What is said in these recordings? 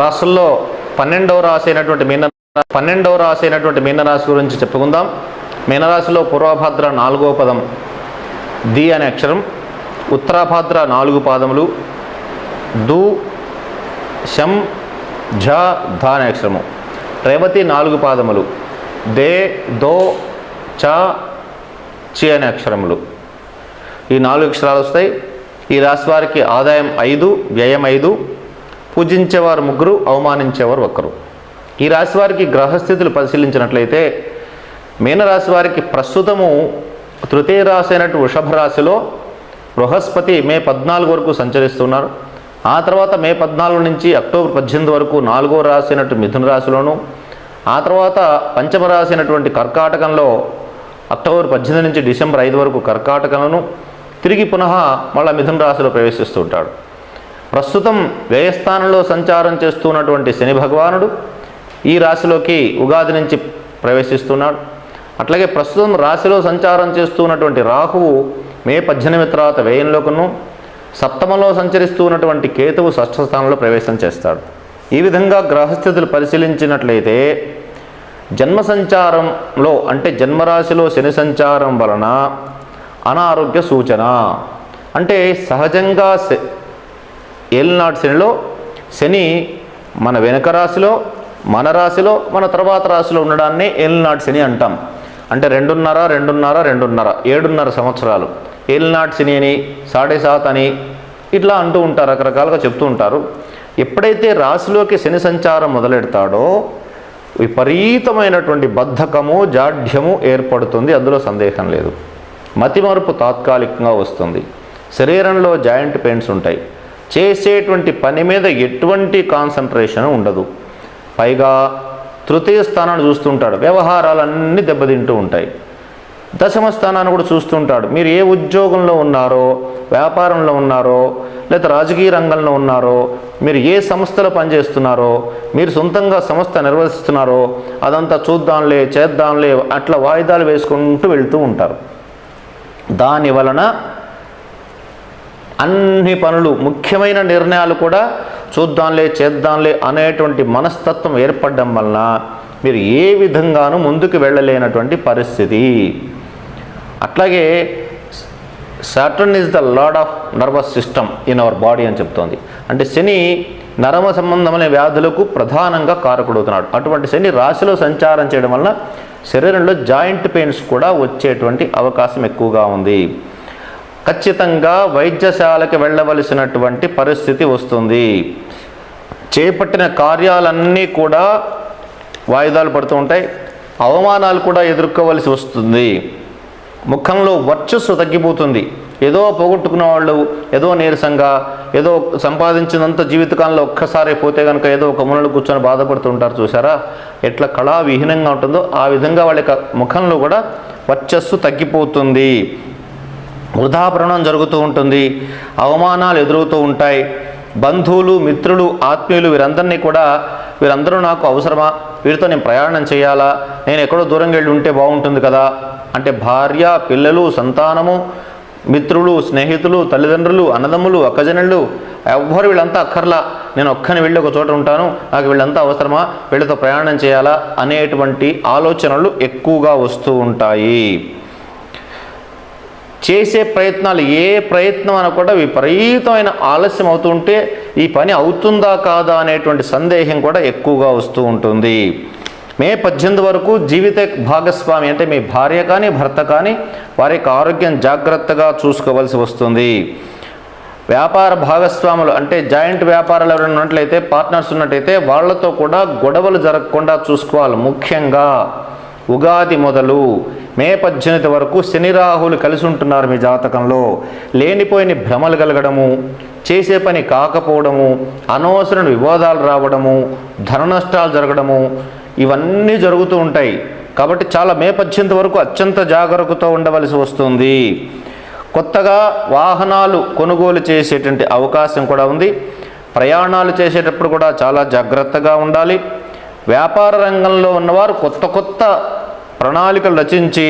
రాసుల్లో పన్నెండవ రాశి అయినటువంటి మీన పన్నెండవ రాశి అయినటువంటి మీనరాశి గురించి చెప్పుకుందాం. మీనరాశిలో పూర్వభాద్ర నాలుగో పదం ది అనే అక్షరం ఉత్తరాభాద్ర నాలుగు పాదములు దు శం ఝ ధ అనే అక్షరము. రేవతి నాలుగు పాదములు దే దో చ చి అనే అక్షరములు. ఈ నాలుగు అక్షరాలు వస్తాయి. ఈ రాశి వారికి ఆదాయం ఐదు వ్యయం ఐదు పూజించేవారు ముగ్గురు అవమానించేవారు ఒక్కరు. ఈ రాశి వారికి గ్రహస్థితులు పరిశీలించినట్లయితే మీనరాశి వారికి ప్రస్తుతము తృతీయ రాశి అయినట్టు వృషభ రాశిలో బృహస్పతి మే పద్నాలుగు వరకు సంచరిస్తున్నారు. ఆ తర్వాత మే పద్నాలుగు నుంచి అక్టోబర్ పద్దెనిమిది వరకు నాలుగో రాశి అయినట్టు మిథున రాశిలోను ఆ తర్వాత పంచమ రాశి అయినటువంటి కర్కాటకంలో అక్టోబర్ పద్దెనిమిది నుంచి డిసెంబర్ ఐదు వరకు కర్కాటకంలోను తిరిగి పునః మళ్ళా మిథున రాశిలో ప్రవేశిస్తుంటాడు ప్రస్తుతం వ్యయస్థానంలో సంచారం చేస్తున్నటువంటి శని భగవానుడు ఈ రాశిలోకి ఉగాది నుంచి ప్రవేశిస్తున్నాడు. అట్లాగే ప్రస్తుతం రాశిలో సంచారం చేస్తున్నటువంటి రాహువు మే పద్దెనిమిది తర్వాత వ్యయంలోకును సప్తమంలో సంచరిస్తున్నటువంటి కేతువు షష్ఠ స్థానంలో ప్రవేశం చేస్తాడు. ఈ విధంగా గ్రహస్థితులు పరిశీలించినట్లయితే జన్మ సంచారంలో అంటే జన్మరాశిలో శని సంచారం వలన అనారోగ్య సూచన అంటే సహజంగా ఏలినాటి శనిలో శని మన వెనక రాశిలో మన రాశిలో మన తర్వాత రాశిలో ఉండడాన్ని ఏలినాటి శని అంటాం. అంటే రెండున్నర రెండున్నర రెండున్నర ఏడున్నర సంవత్సరాలు. ఏలినాటి శని అని సాడే సాత్ అని ఇట్లా అంటూ ఉంటారు రకరకాలుగా చెప్తూ ఉంటారు. ఎప్పుడైతే రాశిలోకి శని సంచారం మొదలెడతాడో విపరీతమైనటువంటి బద్ధకము జాఢ్యము ఏర్పడుతుంది అందులో సందేహం లేదు. మతిమరుపు తాత్కాలికంగా వస్తుంది. శరీరంలో జాయింట్ పెయిన్స్ ఉంటాయి. చేసేటువంటి పని మీద ఎటువంటి కాన్సన్ట్రేషన్ ఉండదు. పైగా తృతీయ స్థానాన్ని చూస్తుంటాడు. వ్యవహారాలన్నీ దెబ్బతింటూ ఉంటాయి. దశమ స్థానాన్ని కూడా చూస్తుంటాడు. మీరు ఏ ఉద్యోగంలో ఉన్నారో వ్యాపారంలో ఉన్నారో లేదా రాజకీయ రంగంలో ఉన్నారో మీరు ఏ సంస్థలో పనిచేస్తున్నారో మీరు సొంతంగా సంస్థ నిర్వహిస్తున్నారో అదంతా చూద్దాంలే చేద్దాంలే అట్లా వాయిదాలు వేసుకుంటూ వెళ్తూ ఉంటారు. దాని వలన అన్ని పనులు ముఖ్యమైన నిర్ణయాలు కూడా చూద్దాంలే చేద్దాంలే అనేటువంటి మనస్తత్వం ఏర్పడడం వలన మీరు ఏ విధంగానూ ముందుకు వెళ్ళలేనటువంటి పరిస్థితి. అట్లాగే Saturn is the lord of nervous system in our body అని చెప్తోంది. అంటే శని నరమ సంబంధమైన వ్యాధులకు ప్రధానంగా కారకుడవుతున్నాడు. అటువంటి శని రాశిలో సంచారం చేయడం వలన శరీరంలో జాయింట్ పెయిన్స్ కూడా వచ్చేటువంటి అవకాశం ఎక్కువగా ఉంది. ఖచ్చితంగా వైద్యశాలకు వెళ్ళవలసినటువంటి పరిస్థితి వస్తుంది. చేపట్టిన కార్యాలన్నీ కూడా వాయిదాలు పడుతూ ఉంటాయి. అవమానాలు కూడా ఎదుర్కోవలసి వస్తుంది. ముఖంలో వర్చస్సు తగ్గిపోతుంది. ఏదో పోగొట్టుకున్న వాళ్ళు ఏదో నీరసంగా ఏదో సంపాదించినంత జీవితకాలంలో ఒక్కసారి పోతే కనుక ఏదో ఒక మూలలో కూర్చొని బాధపడుతూ ఉంటారు చూసారా ఎట్లా కళా విహీనంగా ఉంటుందో ఆ విధంగా వాళ్ళ ముఖంలో కూడా వర్చస్సు తగ్గిపోతుంది. వృధాభరణం జరుగుతూ ఉంటుంది అవమానాలు ఎదురవుతూ ఉంటాయి. బంధువులు మిత్రులు ఆత్మీయులు వీరందరినీ కూడా వీరందరూ నాకు అవసరమా? వీరితో నేను ప్రయాణం చేయాలా? నేను ఎక్కడో దూరం వెళ్ళి ఉంటే బాగుంటుంది కదా? అంటే భార్య పిల్లలు సంతానము మిత్రులు స్నేహితులు తల్లిదండ్రులు అన్నదమ్ములు అక్కజనులు ఎవ్వరు వీళ్ళంతా అక్కర్లా. నేను ఒక్కని వెళ్ళి ఒక చోట ఉంటాను. నాకు వీళ్ళంతా అవసరమా? వీళ్ళతో ప్రయాణం చేయాలా? అనేటువంటి ఆలోచనలు ఎక్కువగా వస్తూ ఉంటాయి. చేసే ప్రయత్నాలు ఏ ప్రయత్నం అన్న కూడా విపరీతమైన ఆలస్యం అవుతుంటే ఈ పని అవుతుందా కాదా అనేటువంటి సందేహం కూడా ఎక్కువగా వస్తూ ఉంటుంది. మే పద్దెనిమిది వరకు జీవిత భాగస్వామి అంటే మీ భార్య కానీ భర్త కానీ వారి యొక్క ఆరోగ్యం జాగ్రత్తగా చూసుకోవాల్సి వస్తుంది. వ్యాపార భాగస్వాములు అంటే జాయింట్ వ్యాపారాలు ఎవరైనా ఉన్నట్లయితే పార్ట్నర్స్ ఉన్నట్టయితే వాళ్ళతో కూడా గొడవలు జరగకుండా చూసుకోవాలి ముఖ్యంగా. ఉగాది మొదలు మే పద్దెనిమిది వరకు శని రాహులు కలిసి ఉంటున్నారు మీ జాతకంలో. లేనిపోయిన భ్రమలు కలగడము చేసే పని కాకపోవడము అనవసర వివాదాలు రావడము ధన నష్టాలు జరగడము ఇవన్నీ జరుగుతూ ఉంటాయి. కాబట్టి చాలా మే పద్దెనిమిది వరకు అత్యంత జాగ్రత్తతో ఉండవలసి వస్తుంది. కొత్తగా వాహనాలు కొనుగోలు చేసేటువంటి అవకాశం కూడా ఉంది. ప్రయాణాలు చేసేటప్పుడు కూడా చాలా జాగ్రత్తగా ఉండాలి. వ్యాపార రంగంలో ఉన్నవారు కొత్త కొత్త ప్రణాళికలు రచించి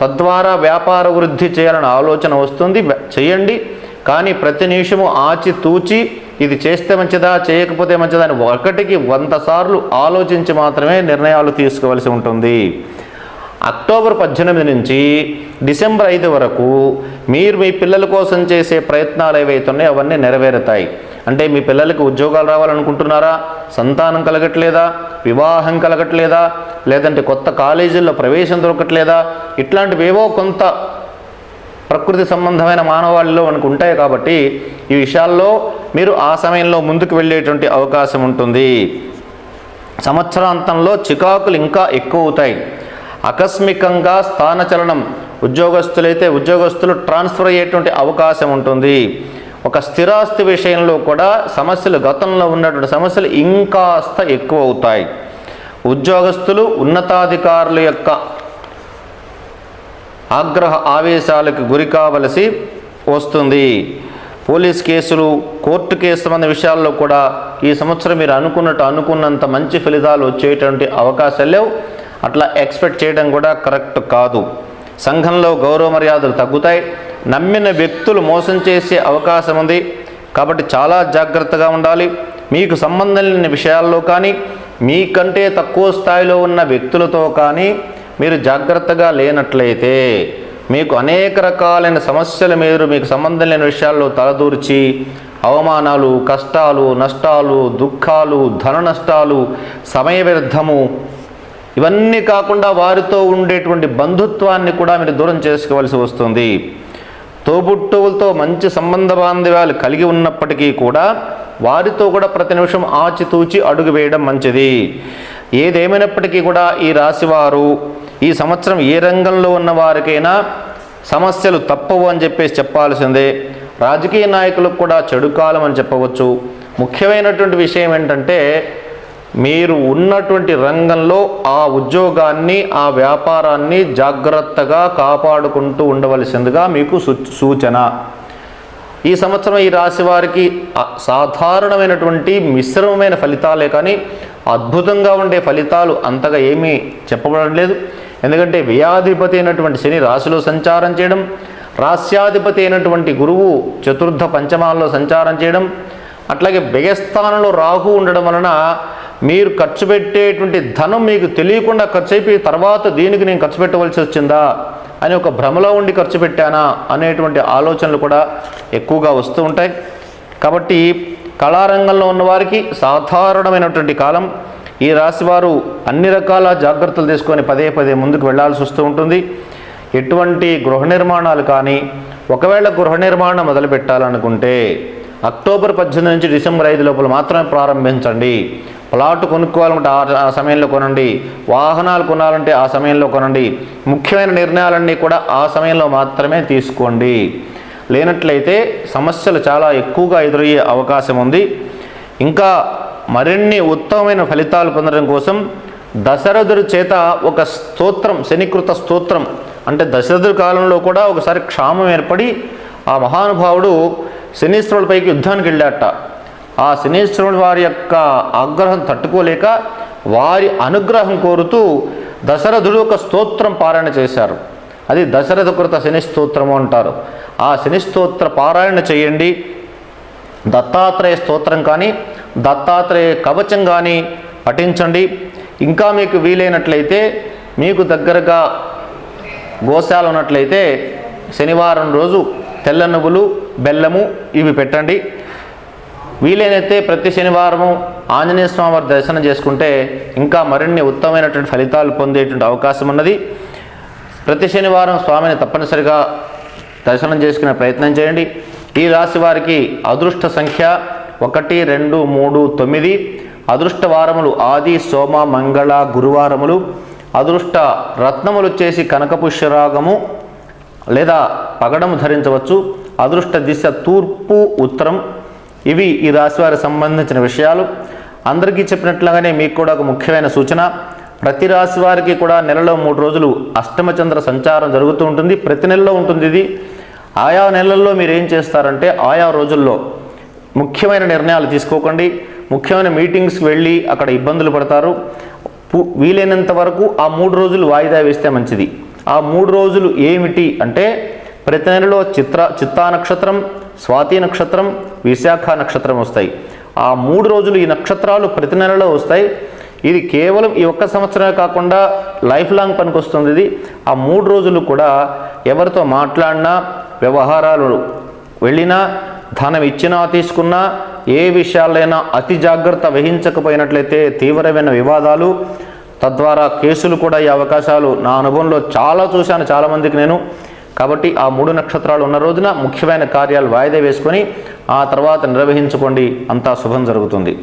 తద్వారా వ్యాపార వృద్ధి చేయాలని ఆలోచన వస్తుంది. చేయండి. కానీ ప్రతి నిమిషము ఆచి తూచి ఇది చేస్తే మంచిదా చేయకపోతే మంచిదా అని ఒకటికి వంద సార్లు ఆలోచించి మాత్రమే నిర్ణయాలు తీసుకోవలసి ఉంటుంది. అక్టోబర్ పద్దెనిమిది నుంచి డిసెంబర్ ఐదు వరకు మీరు మీ పిల్లల కోసం చేసే ప్రయత్నాలు ఏవైతున్నాయో అవన్నీ నెరవేరుతాయి. అంటే మీ పిల్లలకి ఉద్యోగాలు రావాలనుకుంటున్నారా? సంతానం కలగట్లేదా? వివాహం కలగట్లేదా? లేదంటే కొత్త కాలేజీల్లో ప్రవేశం దొరకట్లేదా? ఇట్లాంటివేవో కొంత ప్రకృతి సంబంధమైన మానవాళిలో మనకు ఉంటాయి కాబట్టి ఈ విషయాల్లో మీరు ఆ సమయంలో ముందుకు వెళ్ళేటువంటి అవకాశం ఉంటుంది. సంవత్సరాంతంలో చికాకులు ఇంకా ఎక్కువ అవుతాయి ఆకస్మికంగా స్థానచలనం ఉద్యోగస్తులైతే ఉద్యోగస్తులు ట్రాన్స్ఫర్ అయ్యేటువంటి అవకాశం ఉంటుంది. ఒక స్థిరాస్తి విషయంలో కూడా సమస్యలు గతంలో ఉన్నటువంటి సమస్యలు ఇంకాస్త ఎక్కువ అవుతాయి ఉద్యోగస్తులు ఉన్నతాధికారుల యొక్క ఆగ్రహ ఆవేశాలకు గురి కావలసి వస్తుంది. పోలీస్ కేసులు కోర్టు కేసు సంబంధ విషయాల్లో కూడా ఈ సంవత్సరం మీరు అనుకున్నట్టు అనుకున్నంత మంచి ఫలితాలు వచ్చేటువంటి అవకాశాలు లేవు. అట్లా ఎక్స్పెక్ట్ చేయడం కూడా కరెక్ట్ కాదు. సంఘంలో గౌరవ మర్యాదలు తగ్గుతాయి. నమ్మిన వ్యక్తులు మోసం చేసే అవకాశం ఉంది. కాబట్టి చాలా జాగ్రత్తగా ఉండాలి. మీకు సంబంధం లేని విషయాల్లో కానీ మీకంటే తక్కువ స్థాయిలో ఉన్న వ్యక్తులతో కానీ మీరు జాగ్రత్తగా లేనట్లయితే మీకు అనేక రకాలైన సమస్యలు మీరు మీకు సంబంధం లేని విషయాల్లో తలదూర్చి అవమానాలు కష్టాలు నష్టాలు దుఃఖాలు ధన నష్టాలు సమయ వ్యర్థము ఇవన్నీ కాకుండా వారితో ఉండేటువంటి బంధుత్వాన్ని కూడా మీరు దూరం చేసుకోవాల్సి వస్తుంది. తోబుట్టువులతో మంచి సంబంధ బాంధవ్యాలు కలిగి ఉన్నప్పటికీ కూడా వారితో కూడా ప్రతి నిమిషం ఆచితూచి అడుగు వేయడం మంచిది. ఏదేమైనప్పటికీ కూడా ఈ రాశివారు ఈ సంవత్సరం ఏ రంగంలో ఉన్న వారికైనా సమస్యలు తప్పవు అని చెప్పేసి చెప్పాల్సిందే. రాజకీయ నాయకులకు కూడా చెడు కాలం అని చెప్పవచ్చు. ముఖ్యమైనటువంటి విషయం ఏంటంటే మీరు ఉన్నటువంటి రంగంలో ఆ ఉద్యోగాన్ని ఆ వ్యాపారాన్ని జాగ్రత్తగా కాపాడుకుంటూ ఉండవలసిందిగా మీకు సూచన. ఈ సంవత్సరం ఈ రాశి వారికి సాధారణమైనటువంటి మిశ్రమమైన ఫలితాలే కానీ అద్భుతంగా ఉండే ఫలితాలు అంతగా ఏమీ చెప్పబడడం లేదు. ఎందుకంటే వ్యయాధిపతి అయినటువంటి శని రాశిలో సంచారం చేయడం రాస్యాధిపతి అయినటువంటి గురువు చతుర్థ పంచమాల్లో సంచారం చేయడం అట్లాగే వ్యయస్థానంలో రాహు ఉండడం వలన మీరు ఖర్చు పెట్టేటువంటి ధనం మీకు తెలియకుండా ఖర్చు అయిపోయి తర్వాత దీనికి నేను ఖర్చు పెట్టవలసి వచ్చిందా అని ఒక భ్రమలో ఉండి ఖర్చు పెట్టానా అనేటువంటి ఆలోచనలు కూడా ఎక్కువగా వస్తూ ఉంటాయి. కాబట్టి కళారంగంలో ఉన్నవారికి సాధారణమైనటువంటి కాలం. ఈ రాశి వారు అన్ని రకాల జాగ్రత్తలు తీసుకొని పదే పదే ముందుకు వెళ్ళాల్సి వస్తూ ఉంటుంది. ఎటువంటి గృహ నిర్మాణాలు కానీ ఒకవేళ గృహ నిర్మాణం మొదలు పెట్టాలనుకుంటే అక్టోబర్ పద్దెనిమిది నుంచి డిసెంబర్ ఐదు లోపల మాత్రమే ప్రారంభించండి. ప్లాట్ కొనుక్కోవాలంటే ఆ- ఆ సమయంలో కొనండి. వాహనాలు కొనాలంటే ఆ సమయంలో కొనండి. ముఖ్యమైన నిర్ణయాలన్నీ కూడా ఆ సమయంలో మాత్రమే తీసుకోండి. లేనట్లయితే సమస్యలు చాలా ఎక్కువగా ఎదురయ్యే అవకాశం ఉంది. ఇంకా మరిన్ని ఉత్తమమైన ఫలితాలు పొందడం కోసం దశరథుడి చేత ఒక స్తోత్రం శనికృత స్తోత్రం అంటే దశరథుడి కాలంలో కూడా ఒకసారి క్షామం ఏర్పడి ఆ మహానుభావుడు శనీశ్వరుడిపైకి యుద్ధానికి వెళ్ళాట. ఆ శనీశ్వరుడు వారి యొక్క ఆగ్రహం తట్టుకోలేక వారి అనుగ్రహం కోరుతూ దశరథుడు ఒక స్తోత్రం పారాయణ చేశారు. అది దశరథ కృత శని స్తోత్రము అంటారు. ఆ శని స్తోత్ర పారాయణ చేయండి. దత్తాత్రేయ స్తోత్రం కానీ దత్తాత్రేయ కవచం కానీ పఠించండి. ఇంకా మీకు వీలైనట్లయితే మీకు దగ్గరగా గోశాల ఉన్నట్లయితే శనివారం రోజు తెల్ల నువ్వులు బెల్లము ఇవి పెట్టండి. వీలైనైతే ప్రతి శనివారము ఆంజనేయ స్వామి వారి దర్శనం చేసుకుంటే ఇంకా మరిన్ని ఉత్తమమైనటువంటి ఫలితాలు పొందేటువంటి అవకాశం ఉన్నది. ప్రతి శనివారం స్వామిని తప్పనిసరిగా దర్శనం చేసుకునే ప్రయత్నం చేయండి. ఈ రాశి వారికి అదృష్ట సంఖ్య ఒకటి రెండు మూడు తొమ్మిది. అదృష్ట వారములు ఆది సోమ మంగళ గురువారములు. అదృష్ట రత్నములు వచ్చేసి కనకపుష్యరాగము లేదా పగడము ధరించవచ్చు. అదృష్ట దిశ తూర్పు ఉత్తరం. ఇవి ఈ రాశి వారికి సంబంధించిన విషయాలు. అందరికీ చెప్పినట్లుగానే మీకు కూడా ఒక ముఖ్యమైన సూచన. ప్రతి రాశి వారికి కూడా నెలలో మూడు రోజులు అష్టమచంద్ర సంచారం జరుగుతూ ఉంటుంది. ప్రతి నెలలో ఉంటుంది ఇది. ఆయా నెలల్లో మీరు ఏం చేస్తారంటే ఆయా రోజుల్లో ముఖ్యమైన నిర్ణయాలు తీసుకోకండి. ముఖ్యమైన మీటింగ్స్కి వెళ్ళి అక్కడ ఇబ్బందులు పడతారు. వీలైనంత వరకు ఆ మూడు రోజులు వాయిదా వేస్తే మంచిది. ఆ మూడు రోజులు ఏమిటి అంటే ప్రతి నెలలో చిత్ర చిత్తా నక్షత్రం స్వాతి నక్షత్రం విశాఖ నక్షత్రం వస్తాయి. ఆ మూడు రోజులు ఈ నక్షత్రాలు ప్రతి నెలలో వస్తాయి. ఇది కేవలం ఈ ఒక్క సంవత్సరమే కాకుండా లైఫ్ లాంగ్ పనికొస్తుంది ఇది. ఆ మూడు రోజులు కూడా ఎవరితో మాట్లాడినా వ్యవహారాలు వెళ్ళినా ధనం ఇచ్చినా తీసుకున్నా ఏ విషయాలైనా అతి జాగ్రత్త వహించకపోయినట్లయితే తీవ్రమైన వివాదాలు. తద్వారా కేసులు కూడా ఈ అవకాశాలు నా అనుభవంలో చాలా చూశాను చాలామందికి నేను. కాబట్టి ఆ మూడు నక్షత్రాలు ఉన్న రోజున ముఖ్యమైన కార్యాలు వాయిదా వేసుకొని ఆ తర్వాత నిర్వహించుకోండి. అంతా శుభం జరుగుతుంది.